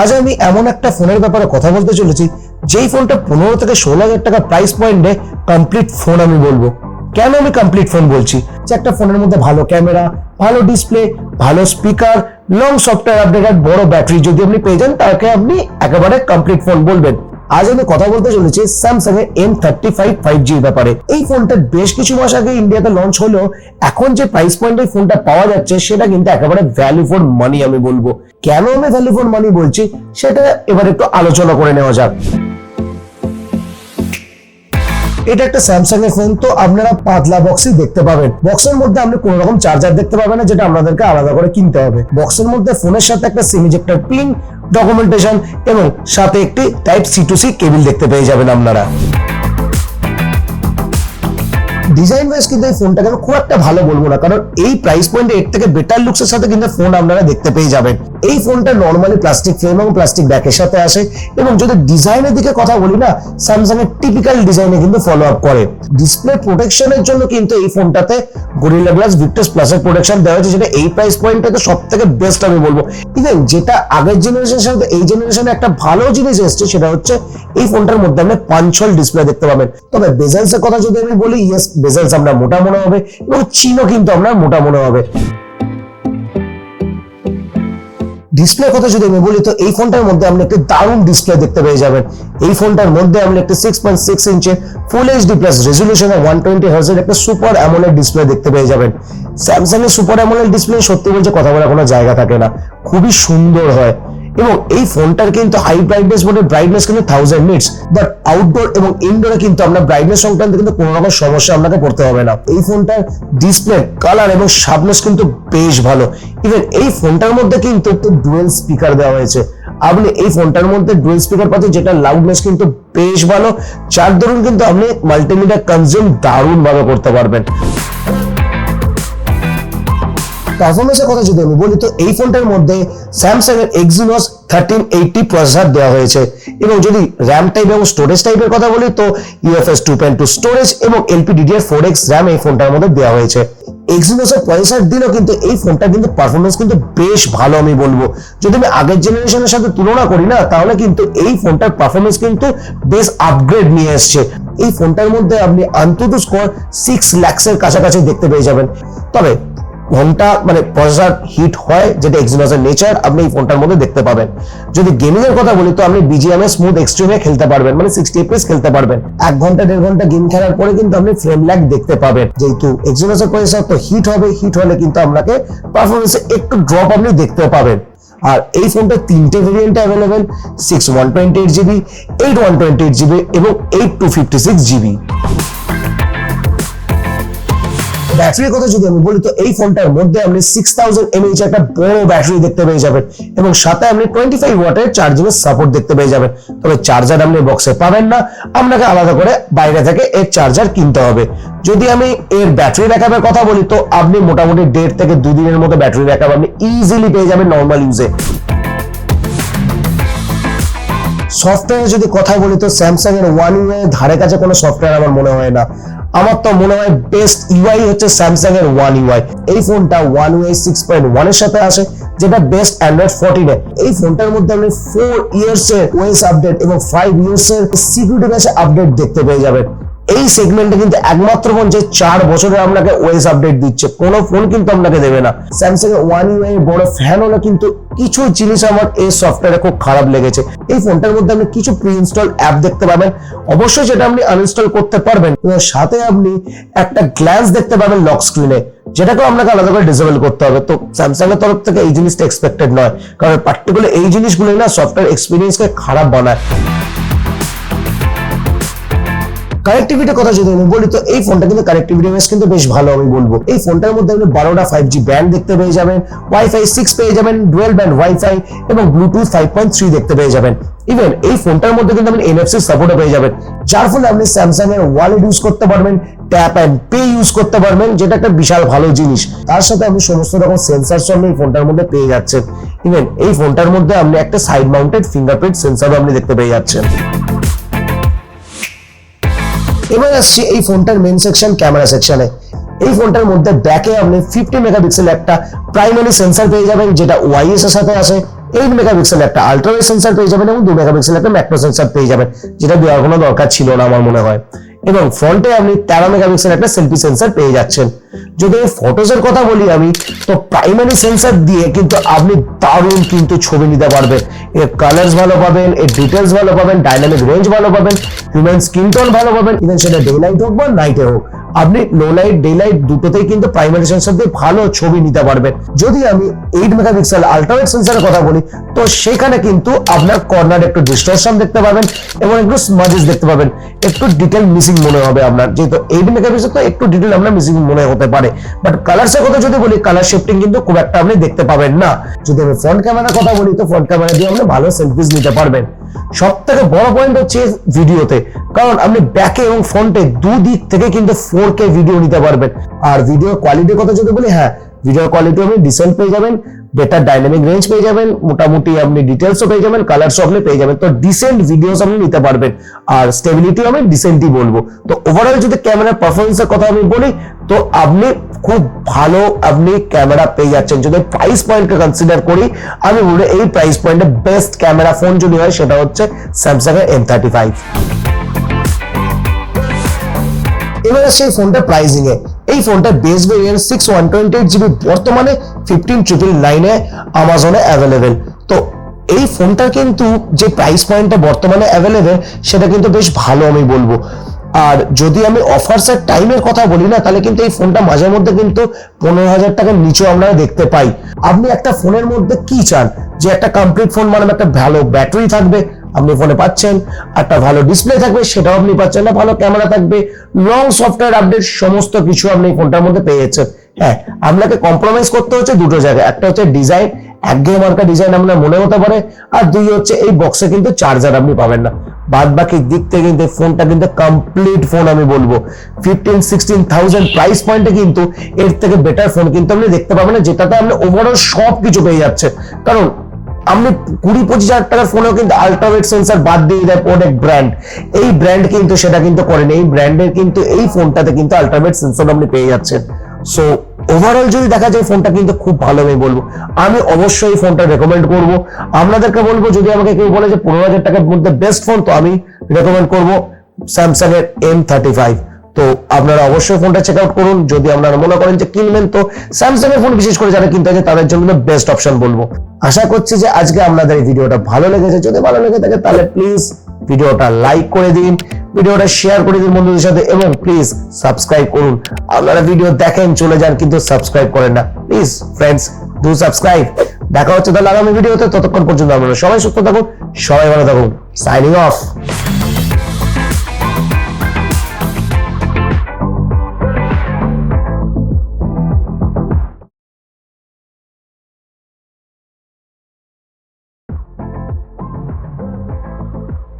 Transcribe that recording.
আজ আমি এমন একটা ফোনের ব্যাপারে কথা বলতে চলেছি, যেই ফোনটা পনেরো থেকে ষোলো হাজার টাকা প্রাইস পয়েন্টে কমপ্লিট ফোন আমি বলব। কেন আমি কমপ্লিট ফোন বলছি? যে একটা ফোনের মধ্যে ভালো ক্যামেরা ভালো ডিসপ্লে ভালো স্পিকার লং সফটওয়্যার আপডেট বড় ব্যাটারি যদি আপনি পেয়ে যান, তাকে আপনি একেবারে কমপ্লিট ফোন বলবেন। আজ আমি কথা বলতে চলেছি স্যামসাং এর এম থার্টি ফাইভ ফাইভ জির ব্যাপারে। এই ফোনটা বেশ কিছু মাস আগে ইন্ডিয়াতে লঞ্চ হলেও এখন যে প্রাইস পয়েন্ট এই ফোনটা পাওয়া যাচ্ছে, সেটা কিন্তু একেবারে ভ্যালু ফর মানি আমি বলব। কেন আমি ভ্যালু ফর মানি বলছি, সেটা এবার একটু আলোচনা করে নেওয়া যাক। এটা একটা স্যামসাং এর ফোন তো আপনারা পাতলা বক্সই দেখতে পাবেন। বক্সের মধ্যে আপনি কোনো রকম চার্জার দেখতে পাবেন না, যেটা আপনাদেরকে আলাদা করে কিনতে হবে। বক্সের মধ্যে ফোনের সাথে একটা সেমিজেক্টর পিন ডকুমেন্টেশন এবং সাথে একটি type C to C cable দেখতে পেয়ে যাবেন আপনারা। ডিজাইন ওয়াইজ কিন্তু এই ফোনটাকে খুব একটা ভালো বলব না, কারণ এই প্রাইস পয়েন্টে এর থেকে বেটার লুকস এর সাথে কিন্তু ফোন আপনারা দেখতে পেয়ে যাবেন। এই ফোনটা নর্মালি প্লাস্টিক ফ্রেম এবং প্লাস্টিক ব্যাকের সাথে আসে এবং যদি ডিজাইনের দিকে কথা বলি না স্যামসাং এর টিপিক্যাল ডিজাইনে কিন্তু ফলো আপ করে। ডিসপ্লে প্রোটেকশনের জন্য কিন্তু এই ফোনটাতে গরিলা গ্লাস ভিক্টাস প্লাসের প্রোটেকশন দেওয়া হয়েছে, যেটা এই প্রাইস পয়েন্টটাতে সব থেকে বেস্ট আমি বলব। ইভেন যেটা আগের জেনারেশনের সাথে, এই জেনারেশনে একটা ভালো জিনিস এসছে, সেটা হচ্ছে এই ফোনটার মধ্যে আপনি পাঞ্চল ডিসপ্লে দেখতে পাবেন। তবে বেজেলস এর কথা যদি আমি বলি ইয়েস বেজেলস আমরা মোটা মনে হবে এবং চিনও কিন্তু আপনার মোটা মনে হবে। ডিসপ্লে কথা যদি আমি বলি, তো এই ফোনটার মধ্যে আপনি একটি দারুণ ডিসপ্লে দেখতে পেয়ে যাবেন। এই ফোনটার মধ্যে আপনি একটি সিক্স পয়েন্ট সিক্স ইঞ্চের ফুল এইচডি প্লাস রেজলিউশনের ওয়ান টোয়েন্টি হার্জের একটা সুপার অ্যামোলেড ডিসপ্লে দেখতে পেয়ে যাবেন। স্যামসাং এর সুপার অ্যামোলেড ডিসপ্লে সত্যি বলছে কথা বলার কোনো জায়গা থাকে না। খুবই সুন্দর হয়। এবং এই ফোনটার কিন্তু হাই ব্রাইটনেস মোডে ব্রাইটনেস কিন্তু থাউজেন্ড নিটস বাট আউটডোর এবং ইনডোরে কিন্তু আমরা ব্রাইটনেস সংক্রান্ত কিন্তু কোনো রকম সমস্যা আপনাকে পড়তে হবে না। এই ফোনটার ডিসপ্লে কালার এবং শার্পনেস কিন্তু বেশ ভালো। ইভেন এই ফোনটার মধ্যে কিন্তু ডুয়েল স্পিকার দেওয়া হয়েছে। আপনি এই ফোনটার মধ্যে ডুয়েল স্পিকার পাচ্ছেন, যেটা লাউডনেস কিন্তু বেশ ভালো। যার দরুন কিন্তু আপনি মাল্টিমিডিয়া কনজিউম দারুণ ভাবে করতে পারবেন। পারফরমেন্সের কথা যদি আমি বলি, তো এই ফোনটার মধ্যে স্যামসাং এর এক্সিনোস থার্টিন এইটটি প্রসেসর দেওয়া হয়েছে। এবং যদি র্যাম টাইপ এবং স্টোরেজ টাইপের কথা বলি, তো UFS two point two storage এবং এলপিডিডিআর ফোর এক্স র্যাম এই ফোনটার মধ্যে দেওয়া হয়েছে। এক্সিনোসের প্রসেসর দিলেও কিন্তু এই ফোনটা কিন্তু পারফরমেন্স কিন্তু বেশ ভালো আমি বলব। যদি আমি আগের জেনারেশনের সাথে তুলনা করি না, তাহলে কিন্তু এই ফোনটার পারফরমেন্স কিন্তু বেশ আপগ্রেড নিয়ে এসছে। এই ফোনটার মধ্যে আপনি আন্তত স্কোর সিক্স ল্যাক্সের কাছাকাছি দেখতে পেয়ে যাবেন। তবে ঘণ্টা মানে প্রসেসর হিট হয়, যেটা এক্সিনোসের নেচার আপনি এই ফোনটার মধ্যে দেখতে পাবেন। যদি গেমিং এর কথা বলি, তো আপনি বিজিএম এ স্মুথ এক্সট্রিমে খেলতে পারবেন মানে সিক্সটি এফপিএস খেলতে পারবেন। এক ঘণ্টা, দেড় ঘণ্টা গেম খেলার পরে কিন্তু আপনি ফ্রেম ল্যাগ দেখতে পাবেন। যেহেতু এক্সিনোসের প্রসেসর তো হিট হবে হিট হলে কিন্তু আপনাকে পারফরমেন্সে একটু ড্রপ আপনি দেখতে পাবেন। আর এই ফোনটা তিনটে ভেরিয়েন্টে available six one twenty eight GB eight one twenty eight GB এবং eight two fifty six GB ব্যাটারির কথা যদি আমি বলি, তো এই ফোনটার মধ্যে আপনি সিক্স থাউজেন্ড এমএইচ একটা বড় ব্যাটারি দেখতে পেয়ে যাবেন এবং সাথে আপনি টোয়েন্টি ফাইভ ওয়াটের চার্জিং এর সাপোর্ট দেখতে পেয়ে যাবেন। তবে চার্জার আপনি বক্সে পাবেন না, আপনাকে আলাদা করে বাইরে থেকে এর চার্জার কিনতে হবে। যদি আমি এর ব্যাটারি ব্যাকআপের কথা বলি, তো আপনি মোটামুটি দেড় থেকে দুই দিনের মতো ব্যাটারি ব্যাকআপ আপনি ইজিলি পেয়ে যাবেন নর্মাল ইউজে সফটওয়্যার যদি কথা বলি, তো স্যামসাং এর ওয়ান ইউ ধারে কাছে কোনো সফটওয়্যার আমার মনে হয় না। আমার তো মনে হয় বেস্ট ইউআই হচ্ছে স্যামসাং এর ওয়ান ইউআই এই ফোনটা ওয়ান ইউআই সিক্স পয়েন্ট ওয়ানের সাথে আসে, যেটা বেস্ট অ্যান্ড্রয়েড ফোরটিন এই ফোনটার মধ্যে আপনি ফোর ইয়ার্স এর ওএস আপডেট এবং ফাইভ ইয়ার্স এর সিকিউরিটি ব্যাচে আপডেট দেখতে পেয়ে যাবেন। এই সেগমেন্টে কিন্তু একমাত্র ফোন যে চার বছরে আপনাকে ওএস আপডেট দিচ্ছে। কোনো ফোন কিন্তু আপনাকে দেবে না। স্যামসাং এর ওয়ান ইউআই বড় ফ্যান হলো কিন্তু কিছু জিনিস আমার এই সফটওয়্যারে খুব খারাপ লেগেছে। এই ফোনটার মধ্যে আপনি কিছু প্রি ইনস্টল অ্যাপ দেখতে পাবেন। অবশ্যই সেটা আপনি আনইনস্টল করতে পারবেন। সাথে আপনি একটা গ্ল্যান্স দেখতে পাবেন লক স্ক্রিনে যেটাকেও আপনাকে আলাদা করে ডিসেবল করতে হবে। তো স্যামসাং এর তরফ থেকে এই জিনিসটা এক্সপেক্টেড নয়। কারণ পার্টিকুলার এই জিনিসগুলোই না সফটওয়্যার এক্সপিরিয়েন্সকে খারাপ বানায়। কানেক্টিভিটির কথা যদি আমি বলি, তো এই ফোনটা কিন্তু কানেক্টিভিটি ওয়াইজ কিন্তু বেশ ভালো আমি বলব। এই ফোনটার মধ্যে আপনি বারোটা ফাইভ জি ব্যান্ড দেখতে পেয়ে যাবেন ওয়াইফাই সিক্স পেয়ে যাবেন ডুয়েল ব্যান্ড ওয়াইফাই এবং ব্লুটুথ ফাইভ পয়েন্ট থ্রি দেখতে পেয়ে যাবেন। ইভেন এই ফোনটার মধ্যে কিন্তু আপনি এনএফসি সাপোর্টও পেয়ে যাবেন। যার ফলে আপনি স্যামসাং এর ওয়ালেট ইউজ করতে পারবেন ট্যাপ অ্যান্ড পে ইউজ করতে পারবেন, যেটা একটা বিশাল ভালো জিনিস। তার সাথে আপনি সমস্ত রকম সেন্সার আপনি এই ফোনটার মধ্যে পেয়ে যাচ্ছেন। ইভেন এই ফোনটার মধ্যে আপনি একটা সাইড মাউন্টেড ফিঙ্গারপ্রিন্ট সেন্সারও আপনি দেখতে পেয়ে যাচ্ছেন। এবার আসছি এই ফোনটার মেন সেকশন ক্যামেরা সেকশনে এই ফোনটার মধ্যে ব্যাকে আপনি ফিফটি মেগাপিক্সেল একটা প্রাইমারি সেন্সার পেয়ে যাবেন, যেটা ওয়াইএস এর সাথে আসে। এইট মেগাপিক্সেল একটা আলট্রাওয়েড সেন্সার পেয়ে যাবেন এবং দু মেগাপিক্সেল একটা ম্যাক্রো সেন্সার পেয়ে যাবেন, যেটা দেওয়ার কোনো দরকার ছিল না আমার মনে হয়। এবং ফ্রন্টে আপনি তেরো মেগাপিক্সেল একটা সেলফি সেন্সার পেয়ে যাচ্ছেন। যদি ফটোজের কথা বলি আমি, তো প্রাইমারি সেন্সার দিয়ে কিন্তু আপনি দারুণ কিন্তু ছবি নিতে পারবেন। এর কালার্স ভালো পাবেন, এর ডিটেলস ভালো পাবেন ডাইনামিক রেঞ্জ ভালো পাবেন হিউম্যান স্কিন টোন ভালো পাবেন ইভেন সেটা ডে লাইট হোক বা নাইটে হোক। আপনি লো লাইট ডে লাইট দুটোতেই কিন্তু প্রাইমারি সেন্সার দিয়ে ভালো ছবি নিতে পারবেন। যদি আমি এইট মেগাপিক্সেল আলট্রাওয়েড সেন্সারের কথা বলি, তো সেখানে কিন্তু আপনার কর্নার একটু ডিস্টরশন দেখতে পাবেন এবং একটু স্মাজেস দেখতে পাবেন। একটু ডিটেল মিসিং মনে হবে আপনার। যেহেতু এইট মেগাপিক্সেল তো একটু ডিটেল আপনার মিসিং মনে হতে পারে। বাট কালারসের কথা যদি বলি কালার শিফটিং কিন্তু খুব একটা আপনি দেখতে পাবেন না। যদি আমি ফ্রন্ট ক্যামেরার কথা বলি, তো ফ্রন্ট ক্যামেরা দিয়ে আপনি ভালো সেলফিস নিতে পারবেন। সব থেকে বড় পয়েন্ট হচ্ছে ভিডিওতে কারণ আপনি ব্যাকে এবং ফ্রন্টে দুদিক থেকে কিন্তু ফোর কে ভিডিও নিতে পারবেন। আর ভিডিও কোয়ালিটির কথা যদি বলি হ্যাঁ ভিডিও কোয়ালিটি আপনি ডিসেন্ট পেয়ে যাবেন। বেটার ডাইনামিক রেঞ্জ পেয়ে যাবেন, মোটামুটি আপনি ডিটেলসও পেয়ে যাবেন কালারসও আপনি পেয়ে যাবেন। তো ডিসেন্ট ভিডিওস আপনি নিতে পারবেন। আর স্টেবিলিটি আমি ডিসেন্টই বলব। তো ওভারঅল যদি ক্যামেরার পারফরমেন্সের কথা আমি বলি, তো আপনি খুব ভালো আপনি ক্যামেরা পেয়ে যাচ্ছেন। যদি প্রাইস পয়েন্টকে কনসিডার করি, আমি বলি এই প্রাইস পয়েন্টে বেস্ট ক্যামেরা ফোন যদি হয়, সেটা হচ্ছে স্যামসাং এর এম থার্টি ফাইভ এবারে সেই ফোনটা প্রাইসিং এ। এই ফোনটা base variant six one twenty eight GB বর্তমানে ফিফটিন ট্রিপল নাইনে আমাজনে অ্যাভেলেবেল তো এই ফোনটার কিন্তু যে প্রাইস পয়েন্টটা বর্তমানে অ্যাভেলেবেল সেটা কিন্তু বেশ ভালো আমি বলব। আর যদি আমি অফার্স এর টাইমের কথা বলি না, তাহলে কিন্তু এই ফোনটা মাঝে মধ্যে কিন্তু পনেরো হাজার টাকার নিচেও আমরা দেখতে পাই। আপনি একটা ফোনের মধ্যে কি চান? যে একটা কমপ্লিট ফোন মানে একটা ভালো ব্যাটারি থাকবে আপনি ফোনে পাচ্ছেন, একটা ভালো ডিসপ্লে থাকবে, সেটাও আপনি পাচ্ছেন না, ভালো ক্যামেরা থাকবে লং সফটওয়্যার আপডেট সমস্ত কিছু আপনি ফোনটার মধ্যে পেয়ে যাচ্ছেন। হ্যাঁ আপনাকে কম্প্রোমাইজ করতে হচ্ছে দুটো জায়গায়। একটা হচ্ছে ডিজাইন একঘেয়ে মার্কা ডিজাইন আপনার মনে হতে পারে, আর দুই হচ্ছে এই বক্সে কিন্তু চার্জার আপনি পাবেন না। বাদ বাকি দিক থেকে কিন্তু ফোনটা কিন্তু কমপ্লিট ফোন আমি বলব। ফিফটিন সিক্সটিন থাউজেন্ড প্রাইস পয়েন্টে কিন্তু এর থেকে বেটার ফোন কিন্তু আপনি দেখতে পাবেন না, যেটাতে আপনি ওভারঅল সব কিছু পেয়ে যাচ্ছে কারণ আপনি কুড়ি পঁচিশ হাজার টাকার ফোনেও কিন্তু আল্ট্রাওয়েট সেন্সার বাদ দিয়ে দেয় অনেক ব্র্যান্ড এই ব্র্যান্ড কিন্তু সেটা কিন্তু করেন। এই ব্র্যান্ডের কিন্তু এই ফোনটাতে কিন্তু আল্ট্রাওয়েট সেন্সর আপনি পেয়ে যাচ্ছেন। সো ওভারঅল যদি দেখা যায় ফোনটা কিন্তু খুব ভালো আমি বলব। আমি অবশ্যই ফোনটা রেকমেন্ড করব। আপনাদেরকে বলব, যদি আমাকে কেউ বলে যে পনেরো হাজার টাকার মধ্যে বেস্ট ফোন তো আমি রেকমেন্ড করব স্যামসাং এর এম থার্টি ফাইভ তো আপনারা অবশ্যই ফোনটা চেক আউট করুন। যদি আপনারা মনে করেন যে কিনবেন, তো স্যামসাং এর ফোন বিশেষ করে যারা কিনতে আছে তাদের জন্য বেস্ট অপশন বলব। আশা করছি যে আজকে আপনাদের এই ভিডিওটা ভালো লেগেছে। যদি ভালো লেগে থাকে, তাহলে প্লিজ ভিডিওটা লাইক করে দিন, ভিডিওটা শেয়ার করে দিন বন্ধুদের সাথে, এবং প্লিজ সাবস্ক্রাইব করুন। আপনারা ভিডিও দেখেন, চলে যান, কিন্তু সাবস্ক্রাইব করেন না। প্লিজ ফ্রেন্ডস ডু সাবস্ক্রাইব দেখা হচ্ছে তাহলে আগামী ভিডিওতে ততক্ষণ পর্যন্ত আপনারা সবাই সুস্থ থাকুন, সবাই ভালো থাকুন। Signing off